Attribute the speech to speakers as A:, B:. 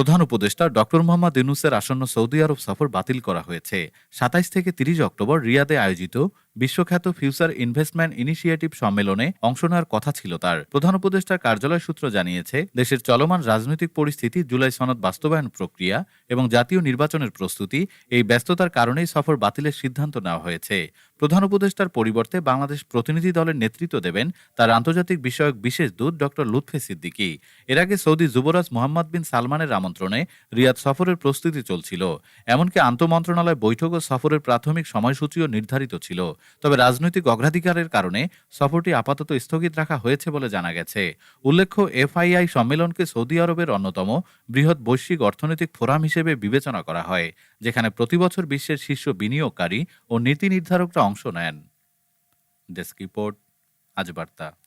A: প্রধান উপদেষ্টা ডক্টর মোহাম্মদ ইউনুসের আসন্ন সৌদি আরব সফর বাতিল করা হয়েছে। সাতাইশ থেকে তিরিশ অক্টোবর রিয়াদে আয়োজিত বিশ্বখ্যাত ফিউচার ইনভেস্টমেন্ট ইনিশিয়েটিভ সম্মেলনে অংশ নেওয়ার কথা ছিল তার। প্রধান উপদেষ্টার কার্যালয় সূত্র জানিয়েছে, দেশের চলমান রাজনৈতিক পরিস্থিতি, জুলাই সনদ বাস্তবায়ন প্রক্রিয়া এবং জাতীয় নির্বাচনের প্রস্তুতি এই ব্যস্ততার কারণেই সফর বাতিলের সিদ্ধান্ত নেওয়া হয়েছে। প্রধান উপদেষ্টার পরিবর্তে বাংলাদেশ প্রতিনিধি দলের নেতৃত্ব দেবেন তার আন্তর্জাতিক বিষয়ক বিশেষ দূত ডক্টর লুৎফে সিদ্দিকী। এর আগে সৌদি যুবরাজ মোহাম্মদ বিন সালমানের আমন্ত্রণে রিয়াদ সফরের প্রস্তুতি চলছিল, এমনকি আন্তমন্ত্রণালয় বৈঠক ও সফরের প্রাথমিক সময়সূচিও নির্ধারিত ছিল। তবে রাজনৈতিক অগ্রাধিকারের কারণে সফরটি আপাতত স্থগিত রাখা হয়েছে বলে জানা গেছে। উল্লেখ্য, এফআইআই সম্মেলনকে সৌদি আরবের অন্যতম বৃহৎ বৈশ্বিক অর্থনৈতিক ফোরাম হিসেবে বিবেচনা করা হয়, যেখানে প্রতিবছর বিশ্বের শীর্ষ বিনিয়োগকারী ও নীতি নির্ধারকরা অংশ নেন। ডেস্ক রিপোর্ট, আজ বার্তা।